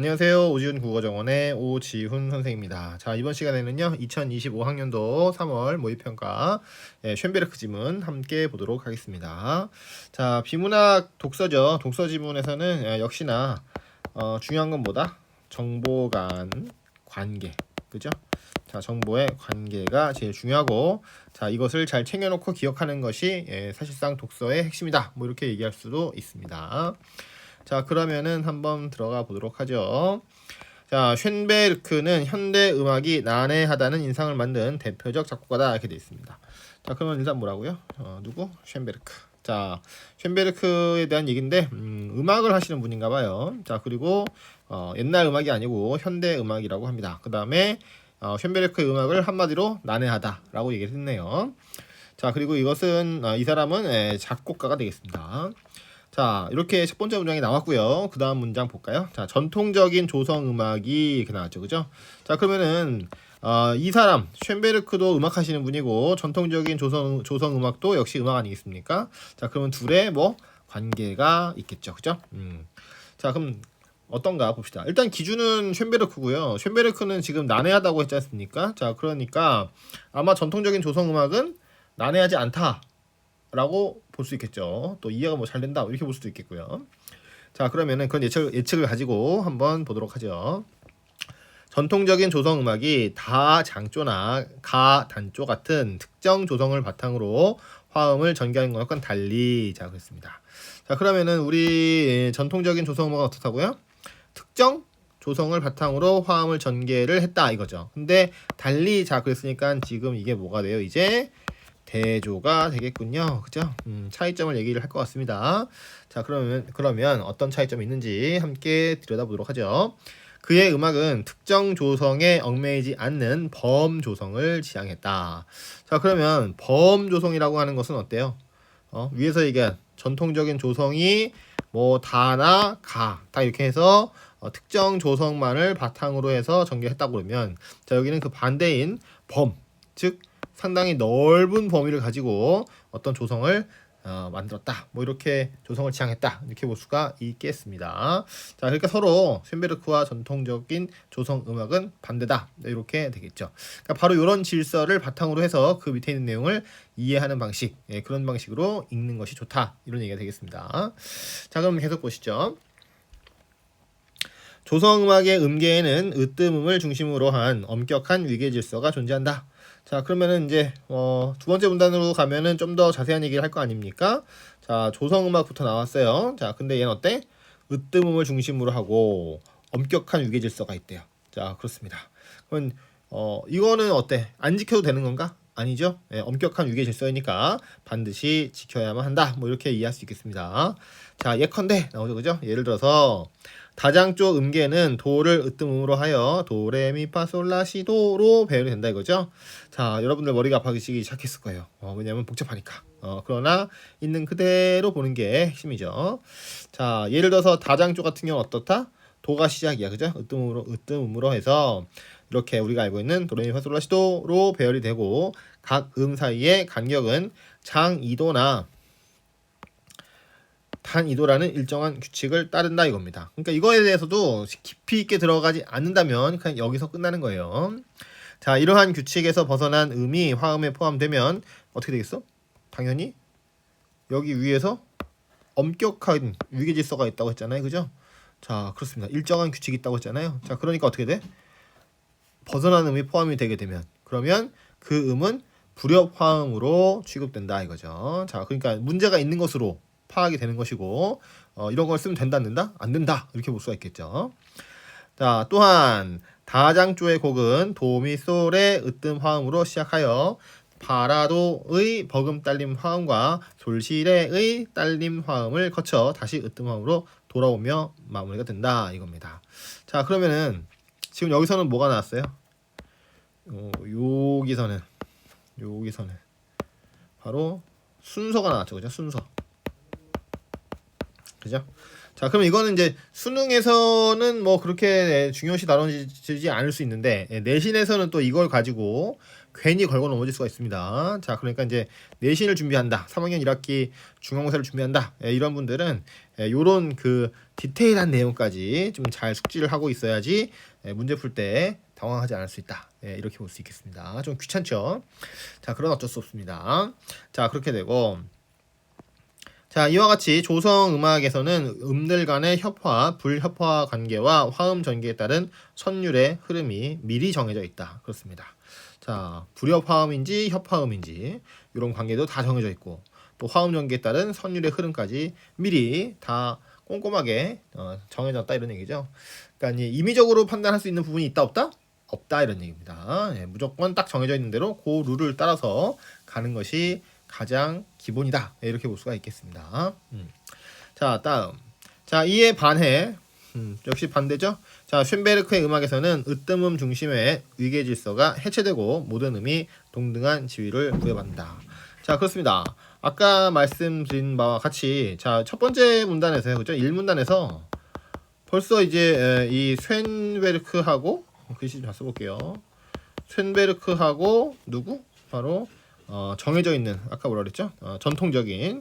안녕하세요. 오지훈 국어정원의 오지훈 선생입니다. 자, 이번 시간에는요, 2025학년도 3월 모의평가 예, 쉔베르크 지문 함께 보도록 하겠습니다. 자, 비문학 독서죠. 독서 지문에서는 예, 역시나 어, 중요한 건 뭐다? 정보 간 관계. 그죠? 자, 정보의 관계가 제일 중요하고, 자, 이것을 잘 챙겨 놓고 기억하는 것이 예, 사실상 독서의 핵심이다. 뭐 이렇게 얘기할 수도 있습니다. 자, 그러면은 한번 들어가 보도록 하죠. 자, 쉔베르크는 현대 음악이 난해하다는 인상을 만든 대표적 작곡가다 이렇게 되어 있습니다. 자, 그러면 일단 뭐라고요? 어, 누구? 쉔베르크. 자, 쉔베르크에 대한 얘기인데 음, 음악을 하시는 분인가 봐요. 자, 그리고 어, 옛날 음악이 아니고 현대 음악이라고 합니다. 그 다음에 어, 쉔베르크의 음악을 한마디로 난해하다라고 얘기를 했네요. 자, 그리고 이것은 어, 이 사람은 에, 작곡가가 되겠습니다. 자, 이렇게 첫 번째 문장이 나왔고요. 그 다음 문장 볼까요? 자, 전통적인 조성 음악이 이렇게 나왔죠. 그죠? 자, 그러면은, 어, 이 사람, 쉔베르크도 음악 하시는 분이고, 전통적인 조성, 조성 음악도 역시 음악 아니겠습니까? 자, 그러면 둘의 뭐, 관계가 있겠죠. 그죠? 음. 자, 그럼 어떤가 봅시다. 일단 기준은 쉔베르크고요. 쉔베르크는 지금 난해하다고 했지 않습니까? 자, 그러니까 아마 전통적인 조성 음악은 난해하지 않다. 라고 볼 수 있겠죠. 또 이해가 뭐 잘 된다 이렇게 볼 수도 있겠고요. 자 그러면은 그런 예측, 예측을 가지고 한번 보도록 하죠. 전통적인 조성 음악이 다 장조나 가 단조 같은 특정 조성을 바탕으로 화음을 전개하는 것과 달리 자 그랬습니다. 자 그러면은 우리 전통적인 조성 음악은 어떻다고요? 특정 조성을 바탕으로 화음을 전개를 했다 이거죠. 근데 달리 자 그랬으니까 지금 이게 뭐가 돼요? 이제 대조가 되겠군요. 그죠? 음, 차이점을 얘기를 할 것 같습니다. 자, 그러면, 그러면 어떤 차이점이 있는지 함께 들여다보도록 하죠. 그의 음악은 특정 조성에 얽매이지 않는 범 조성을 지향했다. 자, 그러면 범 조성이라고 하는 것은 어때요? 어, 위에서 얘기한 전통적인 조성이 뭐 다나 가, 다 이렇게 해서 어, 특정 조성만을 바탕으로 해서 전개했다고 그러면 자, 여기는 그 반대인 범, 즉 상당히 넓은 범위를 가지고 어떤 조성을 어, 만들었다. 뭐 이렇게 조성을 지향했다. 이렇게 볼 수가 있겠습니다. 자, 그러니까 서로 쉔베르크와 전통적인 조성 음악은 반대다. 이렇게 되겠죠. 그러니까 바로 이런 질서를 바탕으로 해서 그 밑에 있는 내용을 이해하는 방식, 예, 그런 방식으로 읽는 것이 좋다. 이런 얘기가 되겠습니다. 자, 그럼 계속 보시죠. 조성 음악의 음계에는 으뜸음을 중심으로 한 엄격한 위계 질서가 존재한다. 자 그러면은 이제 어, 두 번째 문단으로 가면은 좀 더 자세한 얘기를 할 거 아닙니까? 자 조성 음악부터 나왔어요. 자 근데 얘는 어때? 으뜸음을 중심으로 하고 엄격한 위계 질서가 있대요. 자 그렇습니다. 그러면 어 이거는 어때? 안 지켜도 되는 건가? 아니죠. 예, 엄격한 위계 질서이니까 반드시 지켜야만 한다. 뭐 이렇게 이해할 수 있겠습니다. 자 예컨대 나오죠, 그죠? 예를 들어서 다장조 음계는 도를 으뜸음으로 하여 도레미파솔라시도로 배열이 된다 이거죠. 자, 여러분들 머리가 아파지기 시작했을 거예요. 어, 왜냐면 복잡하니까. 어, 그러나 있는 그대로 보는 게 핵심이죠. 자, 예를 들어서 다장조 같은 경우는 어떻다? 도가 시작이야, 그죠? 으뜸음으로 으뜸음으로 해서 이렇게 우리가 알고 있는 도레미파솔라시도로 배열이 되고 각 음 사이의 간격은 장 2도나 단이도라는 일정한 규칙을 따른다 이겁니다. 그러니까 이거에 대해서도 깊이 있게 들어가지 않는다면 그냥 여기서 끝나는 거예요. 자, 이러한 규칙에서 벗어난 음이 화음에 포함되면 어떻게 되겠어? 당연히 여기 위에서 엄격한 위계 질서가 있다고 했잖아요. 그죠? 자, 그렇습니다. 일정한 규칙이 있다고 했잖아요. 자, 그러니까 어떻게 돼? 벗어난 음이 포함이 되게 되면 그러면 그 음은 불협 화음으로 취급된다 이거죠. 자, 그러니까 문제가 있는 것으로 파악이 되는 것이고 어, 이런 걸 쓰면 된다 안 된다 안 된다 이렇게 볼 수가 있겠죠. 자 또한 다장조의 곡은 도미솔의 으뜸 화음으로 시작하여 파라도의 버금 딸림 화음과 솔시레의 딸림 화음을 거쳐 다시 으뜸 화음으로 돌아오며 마무리가 된다 이겁니다. 자 그러면은 지금 여기서는 뭐가 나왔어요? 어, 여기서는 여기서는 바로 순서가 나왔죠, 그죠? 순서. 그죠? 자, 그럼 이거는 이제 수능에서는 뭐 그렇게 중요시 다뤄지지 않을 수 있는데 예, 내신에서는 또 이걸 가지고 괜히 걸고 넘어질 수가 있습니다. 자, 그러니까 이제 내신을 준비한다. 3학년 1학기 중간고사를 준비한다. 예, 이런 분들은 예, 요런 그 디테일한 내용까지 좀 잘 숙지를 하고 있어야지 예, 문제 풀 때 당황하지 않을 수 있다. 예, 이렇게 볼 수 있겠습니다. 좀 귀찮죠? 자, 그런 어쩔 수 없습니다. 자, 그렇게 되고 자, 이와 같이 조성 음악에서는 음들 간의 협화, 불협화 관계와 화음 전개에 따른 선율의 흐름이 미리 정해져 있다. 그렇습니다. 자, 불협화음인지 협화음인지 이런 관계도 다 정해져 있고 또 화음 전개에 따른 선율의 흐름까지 미리 다 꼼꼼하게 어, 정해졌다 이런 얘기죠. 그러니까 임의적으로 판단할 수 있는 부분이 있다 없다? 없다 이런 얘기입니다. 예, 무조건 딱 정해져 있는 대로 그 룰을 따라서 가는 것이 가장 기본이다. 예, 이렇게 볼 수가 있겠습니다. 음. 자, 다음. 자, 이에 반해 음, 역시 반대죠. 자, 쉔베르크의 음악에서는 으뜸음 중심의 위계 질서가 해체되고 모든 음이 동등한 지위를 부여받는다. 자, 그렇습니다. 아까 말씀드린 바와 같이 자, 첫 번째 문단에서요. 그죠? 1문단에서 벌써 이제 에, 이 쉔베르크하고 글씨 좀 써볼게요. 쉔베르크하고 누구? 바로 어, 정해져 있는 아까 뭐라 그랬죠? 어, 전통적인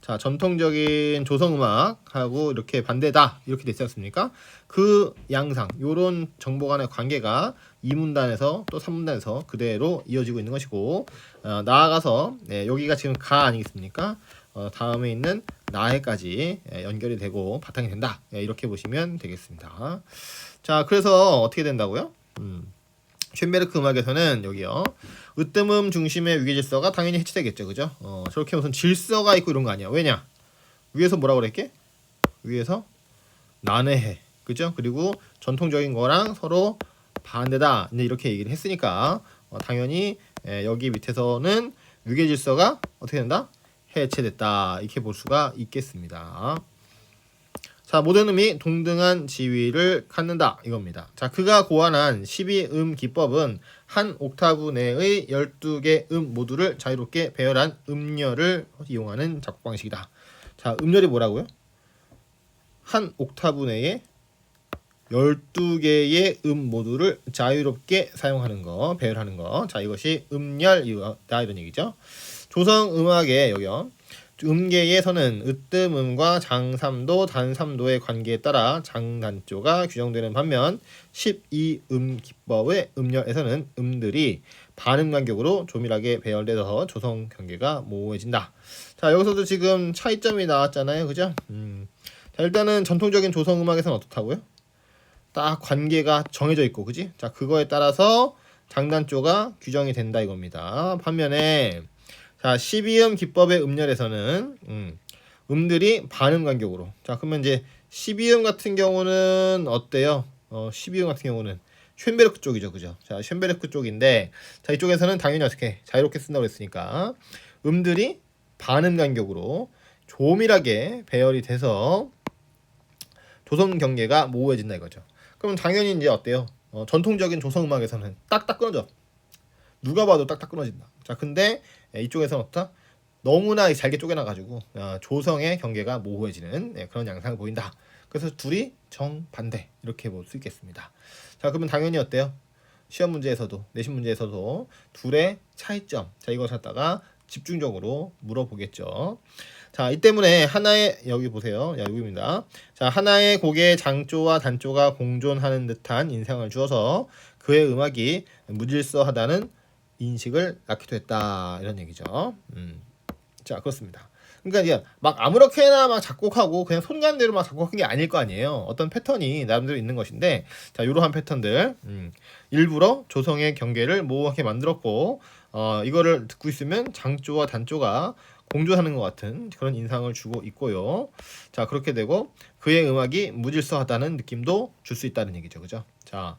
자 전통적인 조성 음악하고 이렇게 반대다 이렇게 됐지 않습니까? 그 양상 요런 정보 간의 관계가 2문단에서 또 3문단에서 그대로 이어지고 있는 것이고 어, 나아가서 네, 여기가 지금 가 아니겠습니까? 어, 다음에 있는 나해까지 예, 연결이 되고 바탕이 된다 예, 이렇게 보시면 되겠습니다. 자 그래서 어떻게 된다고요? 음. 쉔베르크 음악에서는 여기요. 으뜸음 중심의 위계 질서가 당연히 해체되겠죠. 그죠? 어, 저렇게 무슨 질서가 있고 이런 거 아니야. 왜냐? 위에서 뭐라 그랬게? 위에서 난해해. 그죠? 그리고 전통적인 거랑 서로 반대다. 이제 이렇게 얘기를 했으니까 어, 당연히 예, 여기 밑에서는 위계 질서가 어떻게 된다? 해체됐다. 이렇게 볼 수가 있겠습니다. 자, 모든 음이 동등한 지위를 갖는다 이겁니다. 자, 그가 고안한 12음 기법은 한 옥타브 내의 12개 음 모두를 자유롭게 배열한 음열을 이용하는 작곡 방식이다. 자, 음열이 뭐라고요? 한 옥타브 내에 12개의 음 모두를 자유롭게 사용하는 거, 배열하는 거. 자, 이것이 음열이다 이런 얘기죠. 조성 음악의 여기요. 음계에서는 으뜸음과 장삼도, 단삼도의 관계에 따라 장단조가 규정되는 반면 12음 기법의 음열에서는 음들이 반음 간격으로 조밀하게 배열돼서 조성 경계가 모호해진다. 자 여기서도 지금 차이점이 나왔잖아요, 그죠? 음. 자 일단은 전통적인 조성 음악에서는 어떻다고요? 딱 관계가 정해져 있고, 그지? 자 그거에 따라서 장단조가 규정이 된다 이겁니다. 반면에 자, 12음 기법의 음열에서는 음, 음들이 반음 간격으로. 자, 그러면 이제 12음 같은 경우는 어때요? 어, 12음 같은 경우는 쉔베르크 쪽이죠. 그죠? 자, 쉔베르크 쪽인데 자, 이쪽에서는 당연히 어떻게 자유롭게 쓴다고 했으니까 음들이 반음 간격으로 조밀하게 배열이 돼서 조성 경계가 모호해진다 이거죠. 그럼 당연히 이제 어때요? 어, 전통적인 조성 음악에서는 딱딱 끊어져. 누가 봐도 딱딱 끊어진다. 자, 근데 예, 이쪽에서는 어떻다? 너무나 잘게 쪼개놔가지고 어, 조성의 경계가 모호해지는 예, 그런 양상을 보인다. 그래서 둘이 정반대 이렇게 볼 수 있겠습니다. 자 그러면 당연히 어때요? 시험 문제에서도 내신 문제에서도 둘의 차이점 자 이걸 갖다가 집중적으로 물어보겠죠. 자, 이 때문에 하나의 여기 보세요. 야, 여기입니다. 자, 하나의 곡의 장조와 단조가 공존하는 듯한 인상을 주어서 그의 음악이 무질서하다는 인식을 낳기도 했다 이런 얘기죠. 음. 자 그렇습니다. 그러니까 이제 막 아무렇게나 막 작곡하고 그냥 손간대로 막 작곡한 게 아닐 거 아니에요. 어떤 패턴이 나름대로 있는 것인데 자 이러한 패턴들 음. 일부러 조성의 경계를 모호하게 만들었고 어, 이거를 듣고 있으면 장조와 단조가 공존하는 것 같은 그런 인상을 주고 있고요. 자 그렇게 되고 그의 음악이 무질서하다는 느낌도 줄 수 있다는 얘기죠, 그죠? 자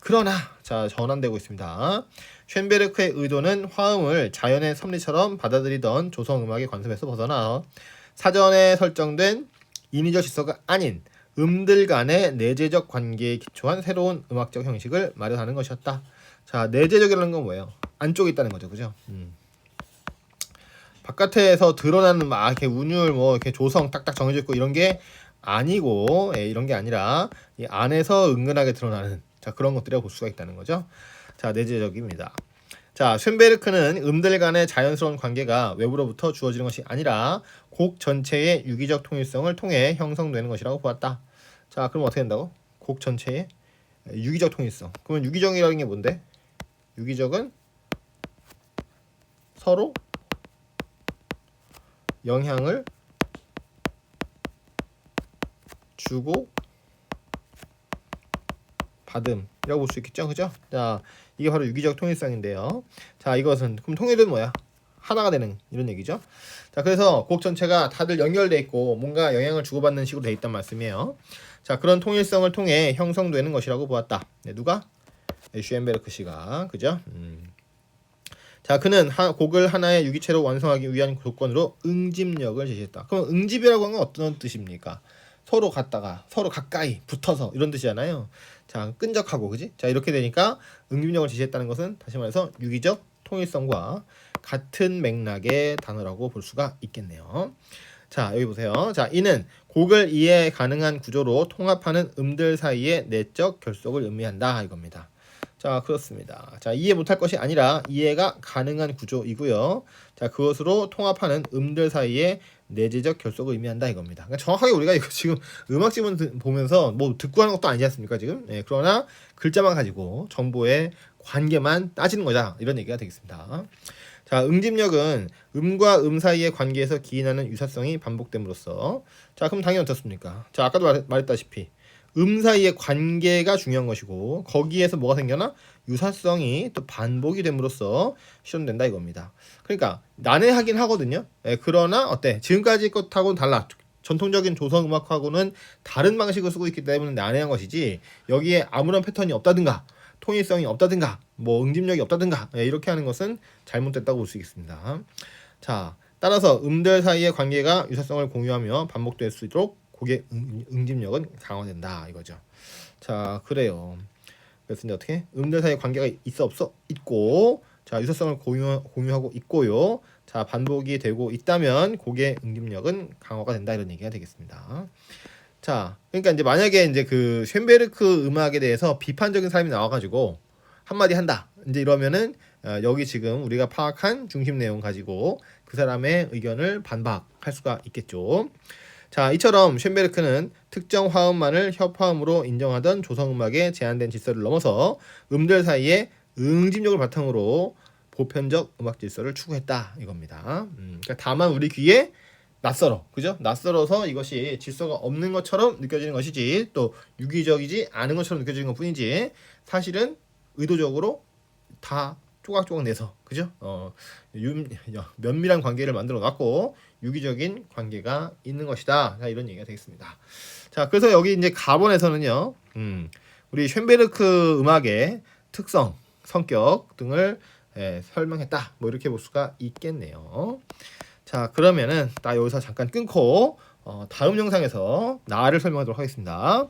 그러나 자 전환되고 있습니다. 쉔베르크의 의도는 화음을 자연의 섭리처럼 받아들이던 조성 음악의 관습에서 벗어나 사전에 설정된 인위적 질서가 아닌 음들 간의 내재적 관계에 기초한 새로운 음악적 형식을 마련하는 것이었다. 자, 내재적이라는 건 뭐예요? 안쪽에 있다는 거죠, 그죠? 음. 바깥에서 드러나는 막 이렇게 운율 뭐 이렇게 조성 딱딱 정해져 있고 이런 게 아니고 예, 이런 게 아니라 이 안에서 은근하게 드러나는 자 그런 것들이라고 볼 수가 있다는 거죠. 자 내재적입니다. 자, 쇤베르크는 음들 간의 자연스러운 관계가 외부로부터 주어지는 것이 아니라 곡 전체의 유기적 통일성을 통해 형성되는 것이라고 보았다. 자, 그럼 어떻게 된다고? 곡 전체의 유기적 통일성. 그러면 유기적이라는 게 뭔데? 유기적은 서로 영향을 주고 받음이라고 볼 수 있겠죠, 그죠? 자, 이게 바로 유기적 통일성인데요. 자, 이것은 그럼 통일은 뭐야? 하나가 되는 이런 얘기죠. 자, 그래서 곡 전체가 다들 연결돼 있고 뭔가 영향을 주고받는 식으로 돼 있단 말씀이에요. 자, 그런 통일성을 통해 형성되는 것이라고 보았다. 네, 누가? 네, 슈엔베르크 씨가 그죠? 음. 자, 그는 하, 곡을 하나의 유기체로 완성하기 위한 조건으로 응집력을 제시했다. 그럼 응집이라고 하는 건 어떤 뜻입니까? 서로 갔다가 서로 가까이 붙어서 이런 뜻이잖아요. 자, 끈적하고 그지? 자, 이렇게 되니까 응집력을 제시했다는 것은 다시 말해서 유기적 통일성과 같은 맥락의 단어라고 볼 수가 있겠네요. 자, 여기 보세요. 자, 이는 곡을 이해 가능한 구조로 통합하는 음들 사이의 내적 결속을 의미한다 이겁니다. 자, 그렇습니다. 자, 이해 못할 것이 아니라 이해가 가능한 구조이고요. 자, 그것으로 통합하는 음들 사이의 내재적 결속을 의미한다 이겁니다. 그러니까 정확하게 우리가 이거 지금 음악 지문 듣- 보면서 뭐 듣고 하는 것도 아니지 않습니까 지금? 예, 그러나 글자만 가지고 정보의 관계만 따지는 거다 이런 얘기가 되겠습니다. 자, 응집력은 음과 음 사이의 관계에서 기인하는 유사성이 반복됨으로써 자, 그럼 당연히 어떻습니까? 자, 아까도 말, 말했다시피 음 사이의 관계가 중요한 것이고 거기에서 뭐가 생겨나 유사성이 또 반복이 됨으로써 실현된다 이겁니다. 그러니까 난해하긴 하거든요. 예, 그러나 어때? 지금까지 것하고는 달라. 전통적인 조성 음악하고는 다른 방식을 쓰고 있기 때문에 난해한 것이지 여기에 아무런 패턴이 없다든가 통일성이 없다든가 뭐 응집력이 없다든가 예, 이렇게 하는 것은 잘못됐다고 볼 수 있겠습니다. 자 따라서 음들 사이의 관계가 유사성을 공유하며 반복될 수 있도록 곡의 응, 응집력은 강화된다 이거죠. 자 그래요. 그래서 이제 어떻게 음들 사이의 관계가 있어 없어 있고 자 유사성을 공유, 공유하고 있고요. 자 반복이 되고 있다면 곡의 응집력은 강화가 된다 이런 얘기가 되겠습니다. 자 그러니까 이제 만약에 이제 그 쇤베르크 음악에 대해서 비판적인 사람이 나와가지고 한마디 한다 이제 이러면은 어, 여기 지금 우리가 파악한 중심 내용 가지고 그 사람의 의견을 반박할 수가 있겠죠. 자, 이처럼 쇤베르크는 특정 화음만을 협화음으로 인정하던 조성음악의 제한된 질서를 넘어서 음들 사이에 응집력을 바탕으로 보편적 음악 질서를 추구했다 이겁니다. 음, 그러니까 다만 우리 귀에 낯설어, 그죠? 낯설어서 이것이 질서가 없는 것처럼 느껴지는 것이지 또 유기적이지 않은 것처럼 느껴지는 것뿐이지 사실은 의도적으로 다 조각조각 내서 그죠? 어, 유, 면밀한 관계를 만들어 놨고 유기적인 관계가 있는 것이다. 자, 이런 얘기가 되겠습니다. 자, 그래서 여기 이제 가본에서는요, 음, 우리 쇤베르크 음악의 특성, 성격 등을 예, 설명했다. 뭐 이렇게 볼 수가 있겠네요. 자, 그러면은 나 여기서 잠깐 끊고 어, 다음 영상에서 나를 설명하도록 하겠습니다.